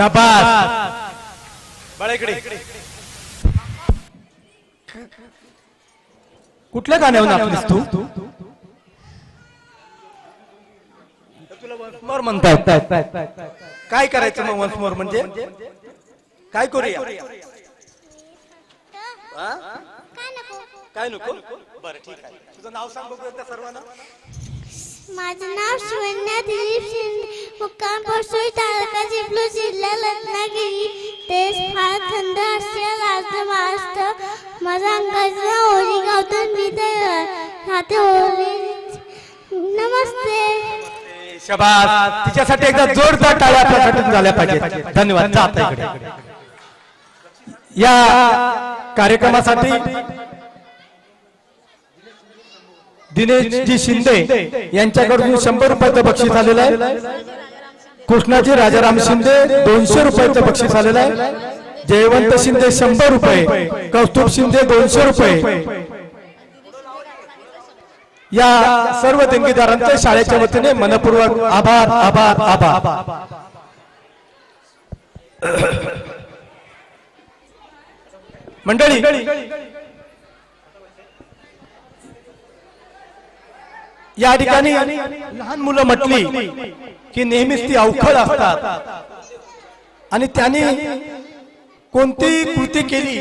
शाबास. कुठल्या गाण्यावर नाचलीस तू? तुला म्हणतायत काय करायचं मग वन्स मोर म्हणजे? काय करूया? हा? काय नको? काय नको? बरं ठीक आहे. तुझं नाव सांग बघूया त्या सर्वांना. माझं नाव शिवन्या दिलीप शिंदे. मुक्काम पोसोई तालुका चिपळूण जिल्हा रत्नागिरी. देश फार थंड असते राज्य महाराष्ट्र माझा अंगाचं ओरी गौतम मी ते राहते ओरी नमस्ते. ए, तिच्यासाठी एकदा जोरदार टाळ्या आपल्यासाठी झाल्या पाहिजे धन्यवाद. जात या कार्यक्रमासाठी दिनेशजी शिंदे यांच्याकडून शंभर रुपयाचं बक्षीस आलेलं आहे. कृष्णाजी राजाराम शिंदे दोनशे रुपयाचं बक्षीस आलेलं आहे. जयवंत शिंदे शंभर रुपये. कौस्तुभ शिंदे दोनशे रुपये. या सर्व देणगीदारांचे शाळेच्या वतीने मनपूर्वक आभार आभार आभार. मंडळी या ठिकाणी लहान मुलं म्हटली की नेहमीच ती अवखळ असतात. आणि त्यांनी कोणतीही कृती केली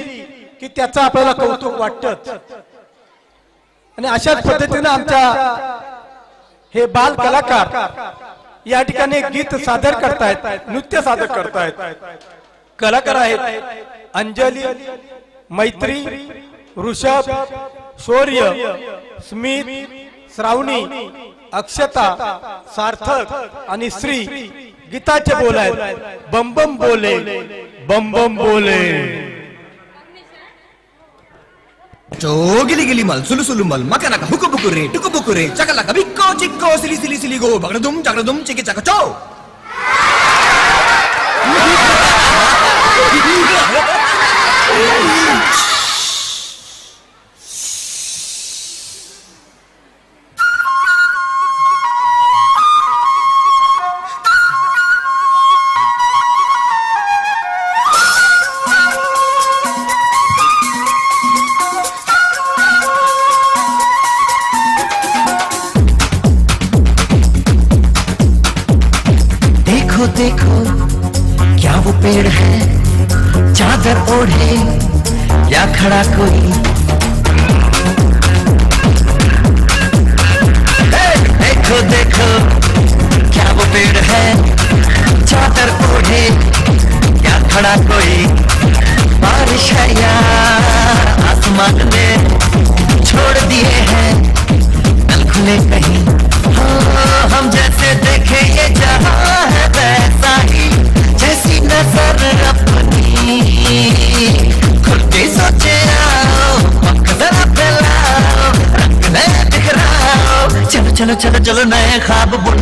की त्याचं आपल्याला कौतुक वाटत आणि अशाच पद्धतीनं आमच्या हे बाल कलाकार या ठिकाणी गीत सादर करतायत नृत्य सादर करतायत. कलाकार आहेत अंजली मैत्री ऋषभ शौर्य स्मित श्रावणी अक्षता सार्थक आणि श्री गीताचे बोल आहेत बम बम बोले बम बम बोले. चो गिली मल सुलु सुलु मल मका नका हुकु बुकु रे टुकु बुकु रे चका लका बिक्को चिक्को सिली सिली सिली गो बगड़ क्या वो पेड़ है? चादर ओढ़े या खड़ा कोई? देखो देखो क्या वो पेड़ है? चादर ओढ़े या खड़ा कोई? बारिश है या आसमान ने छोड़ दिए हैं? नल खुले कहीं। हाँ, हम जैसे देखे ये जहाँ चलो चलो चलो नए ख्वाब बुन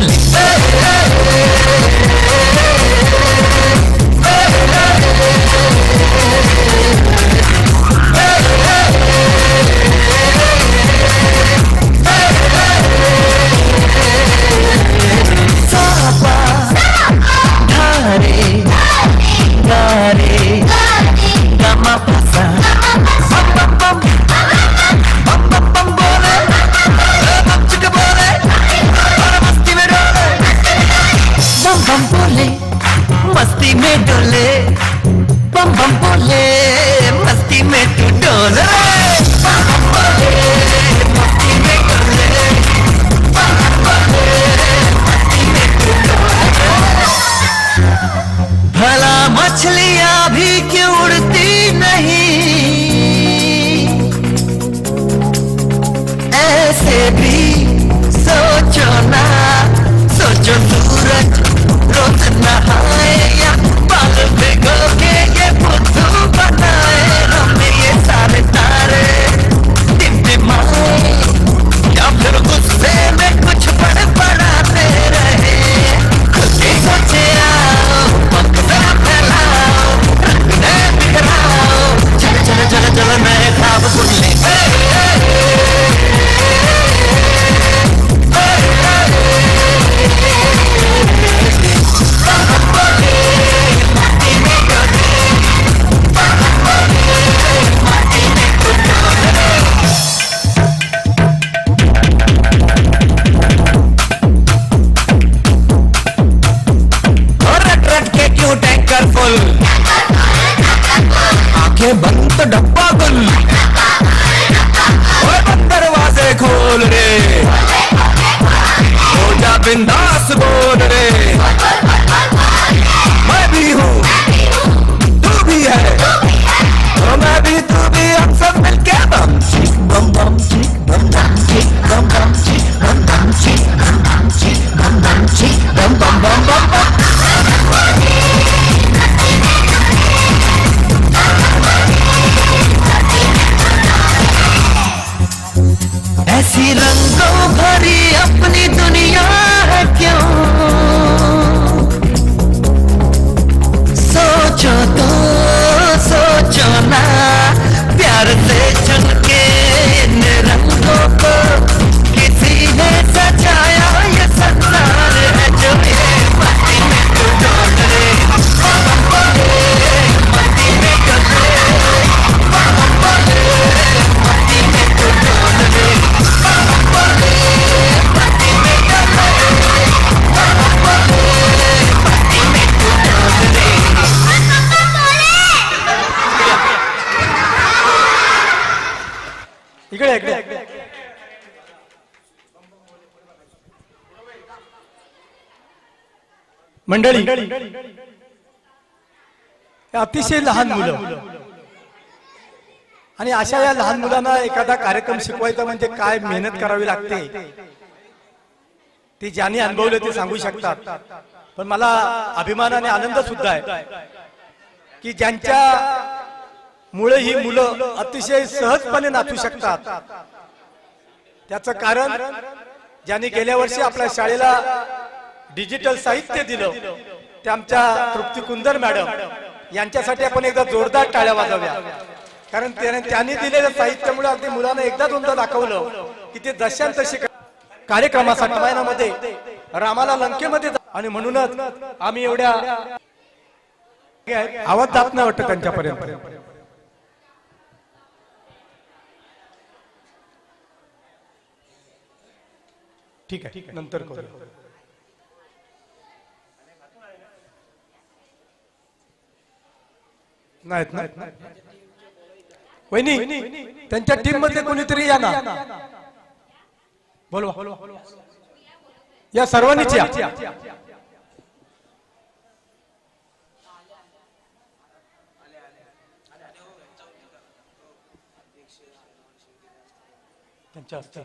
इकडे इकडे. मंडळी अतिशय लहान मुलं. आणि अशा या लहान मुलांना एखादा कार्यक्रम शिकवायचा म्हणजे काय मेहनत करावी लागते? ते ज्यांनी अनुभवले ते सांगू शकतात. पण मला अभिमान आणि आनंद सुद्धा आहे की ज्यांच्या मुळे ही मुलं अतिशय सहजपणे नाचू शकतात. त्याचं कारण ज्यांनी गेल्या वर्षी आपल्या शाळेला डिजिटल साहित्य दिलं ते आमच्या तृप्ती कुंदर मॅडम यांच्यासाठी आपण एकदा जोरदार टाळ्या वाजव्या कारण त्यांनी दिलेल्या साहित्यामुळे अगदी मुलांना एकदा दोनदा दाखवलं की ते जशान तशी कार्यक्रमासाठी रामायणामध्ये रामाला लंकेमध्ये आणि म्हणूनच आम्ही एवढ्या आवाज जात नाही वाटतं त्यांच्यापर्यंत ठीक आहे. नंतर करू नाहीत नाहीत वहिनी त्यांच्या टीममध्ये कोणीतरी या ना बोलवा. या. सर्वांनीच या. त्यांच्या हस्ते.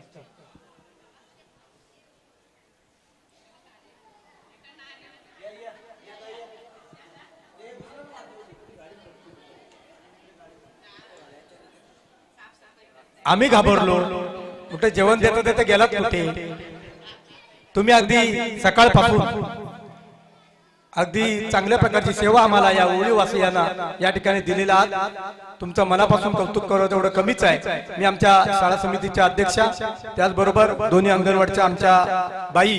आम्ही घाबरलो. कुठे जेवण देता देता गेलात कुठे? तुम्ही अगदी सकाळपासून. अगदी चांगल्या प्रकारची सेवा आम्हाला या ओळीवासियांना या ठिकाणी दिलेला आहात. तुमचं मनापासून कौतुक करत एवढं कमीच आहे. मी आमच्या शाळा समितीच्या अध्यक्षा त्याचबरोबर दोन्ही अंगणवाडच्या आमच्या बाई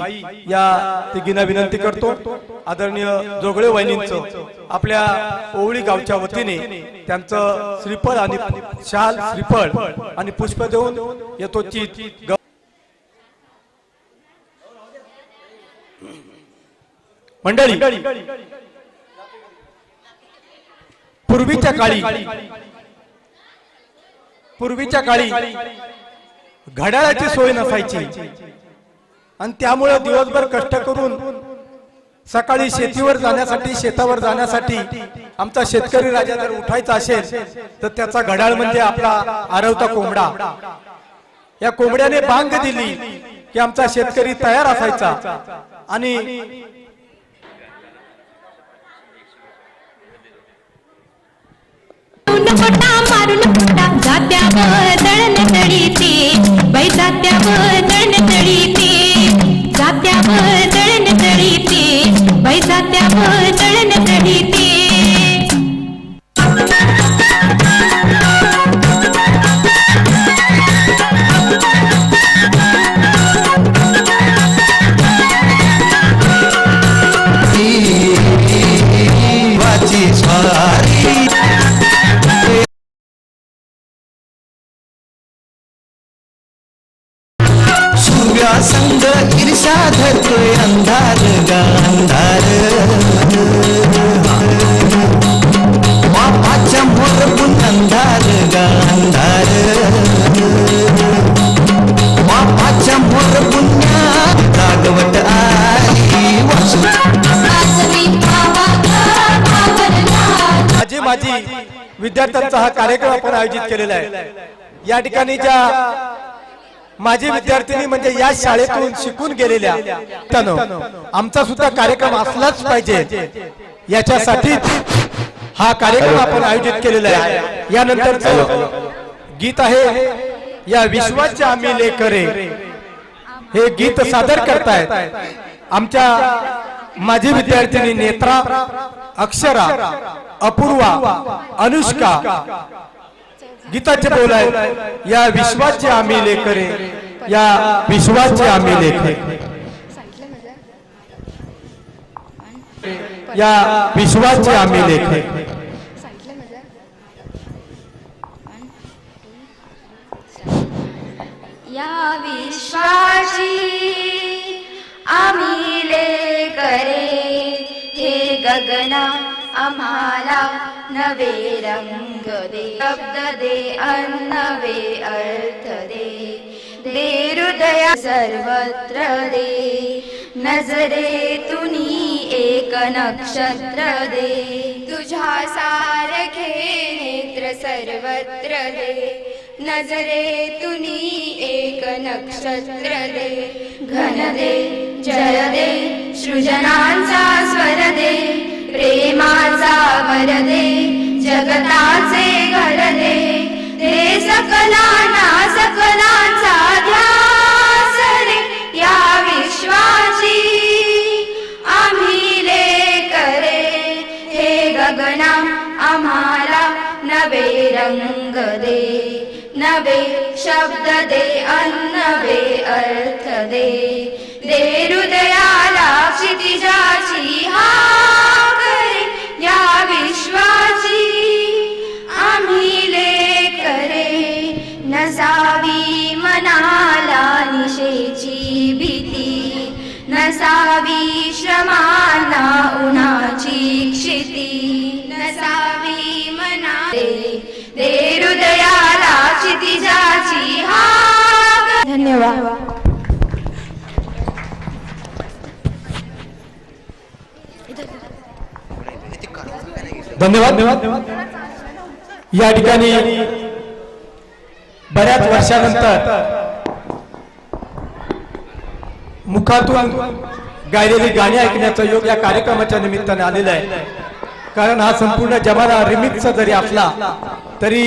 या तिघींना विनंती करतो. आदरणीय जोगळे वहिनींचं आपल्या ओवळी गावच्या वतीने त्यांचं श्रीफळ आणि शाल श्रीफळ आणि पुष्प देऊन येतो चित मंडळी पूर्वीच्या काळी पूर्वीच्या काळी घड्याळाची सोय नसायची. आणि त्यामुळे दिवसभर कष्ट करून सकाळी शेतीवर जाण्यासाठी शेतावर जाण्यासाठी आमचा शेतकरी राजा जर उठायचा असेल तर त्याचा घड्याळ म्हणजे आपला आरवता कोंबडा. या कोंबड्याने बांग दिली की आमचा शेतकरी तयार असायचा. आणि तळण दळण तळीते बाई जात्यावर दळण तळीते जात्यावर दळण तळीते बाई जात्यावर विद्यार्थ्यांचा हा कार्यक्रम आपण आयोजित केलेला आहे. या ठिकाणी ज्या माझी विद्यार्थिनी म्हणजे या शाळेतून शिकून गेलेल्या त्यानं आमचा सुद्धा कार्यक्रम असलाच पाहिजे. याच्यासाठीच हा कार्यक्रम आपण आयोजित केलेला आहे. यानंतरचं गीत आहे या विश्वाचे आम्ही लेकरे. हे गीत सादर करतायत. आमच्या माझी विद्यार्थिनी नेत्रा अक्षरा अपूर्वा अनुष्का. गीताचे बोल आहेत या विश्वाचे आम्ही लेखरे या विश्वाचे आम्ही लेखरे. या विश्वाचे आम्ही लेखरे. या विश्वा गगना आम्हाला नवे रंग दे शब्द दे अन्नवे अर्थ दे. दे हृदया सर्वत्र दे नजरे तुनी एक नक्षत्र दे. तुझ्या सारखे नेत्र सर्वत्र दे नजरे तुनी एक नक्षत्र दे. घन दे जय दे सृजनांचा स्वर दे प्रेमाचा वर दे जगताचे घर ते सकला ना सकलाचा ध्यास रे या विश्वाची आम्ही करे हे गगना आम्हाला नवे रंग दे नवे शब्द दे अन्नवे अर्थ दे. हृदयाला क्षितिजाची हा विश्वाची आम्ही लेकरे नसावी मनाला निशेची भीती. नसावी श्रमांना उन्हाची धन्यवाद. या ठिकाणी बऱ्याच वर्षानंतर मुखातून गायलेली गाणी ऐकण्याचा योग या कार्यक्रमाच्या निमित्ताने आलेला आहे. कारण हा संपूर्ण जमाना रिमिक्सचा जरी असला तरी